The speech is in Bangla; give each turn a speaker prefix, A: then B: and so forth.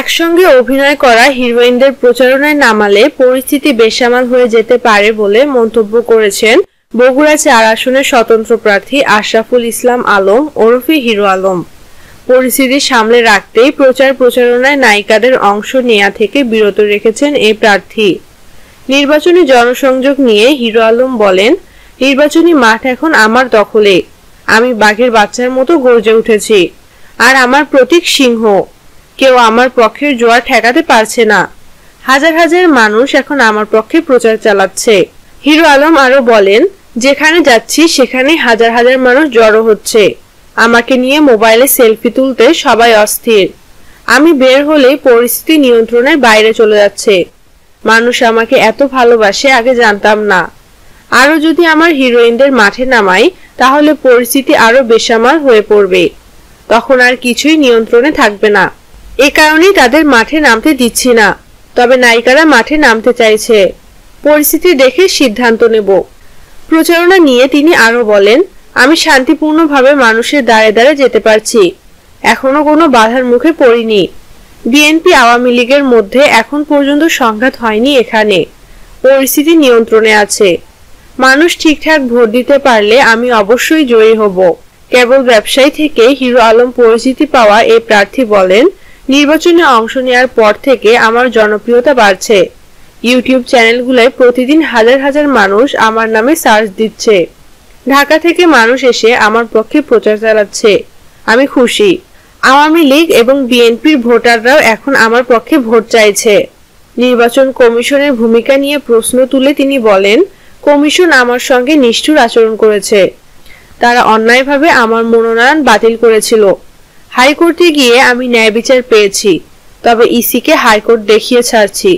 A: একসঙ্গে অভিনয় করা হিরোইনদের প্রচারণায় নামালে পরিস্থিতি বেসামাল হয়ে যেতে পারে বলে মন্তব্য করেছেন বগুড়া চার আসনের স্বতন্ত্র প্রার্থী আশরাফুল ইসলাম আলম, ওরফে হিরো আলম। পরিস্থিতি সামলে রাখতেই প্রচার প্রচারণায় নায়িকাদের অংশ নেয়া থেকে বিরত রেখেছেন এই প্রার্থী। নির্বাচনী জনসংযোগ নিয়ে হিরো আলম বলেন, নির্বাচনী মাঠ এখন আমার দখলে। আমি বাঘের বাচ্চার মতো গর্জে উঠেছি। আর আমার প্রতীক সিংহ। কেউ আমার পক্ষের জোয়ার ঠেকাতে পারছে না। হাজার হাজার মানুষ এখন আমার পক্ষে প্রচার চালাচ্ছে। হিরো আলম আরও বলেন, যেখানে যাচ্ছি, সেখানে হাজার হাজার মানুষ জড়ো হচ্ছে। আমাকে নিয়ে মোবাইলে সেলফি তুলতে সবাই অস্থির। আমি বের হলেই পরিস্থিতি নিয়ন্ত্রণের বাইরে চলে যাচ্ছে। মানুষ আমাকে এত ভালোবাসে, আগে জানতাম না। আরও যদি আমার হিরোইনদের মাঠে নামাই, তাহলে পরিস্থিতি আরও বেসামাল হয়ে পড়বে। তখন আর কিছুই নিয়ন্ত্রণে থাকবে না। এ কারণেই তাদের মাঠে নামতে দিচ্ছি না। তবে নায়িকারা মাঠে নামতে চাইছে। পরিস্থিতি দেখে সিদ্ধান্ত নেব। প্রচারণা নিয়ে তিনি আরও বলেন, আমি শান্তিপূর্ণভাবে মানুষের দ্বারে দ্বারে যেতে পারছি। এখনও কোনো বাধার মুখে পড়িনি। বিএনপি আওয়ামী লীগের মধ্যে এখন পর্যন্ত সংঘাত হয়নি এখানে। পরিস্থিতি নিয়ন্ত্রণে আছে। মানুষ ঠিকঠাক ভোট দিতে পারলে আমি অবশ্যই জয়ী হব। কেবল ব্যবসায়ী থেকে হিরো আলম পরিচিতি পাওয়া এই প্রার্থী বলেন নির্বাচনে অংশ নেওয়ার পর থেকে আমার জনপ্রিয়তা বাড়ছে। ইউটিউব চ্যানেলগুলোয় প্রতিদিন হাজার হাজার মানুষ আমার নামে সার্চ দিচ্ছে। ঢাকা থেকে মানুষ এসে আমার পক্ষে প্রচার চালাচ্ছে। আমি খুশি। আওয়ামী লীগ এবং বিএনপির ভোটাররাও এখন আমার পক্ষে ভোট চাইছে। নির্বাচন কমিশনের ভূমিকা নিয়ে প্রশ্ন তুলে তিনি বলেন, কমিশন আমার সঙ্গে নিষ্ঠুর আচরণ করেছে। তারা অন্যায়ভাবে আমার মনোনয়ন বাতিল করেছিল। হাইকোর্টে গিয়ে আমি ন্যায় বিচার পেয়েছি তবে ইসিকে হাইকোর্ট দেখিয়ে ছাড়ছি।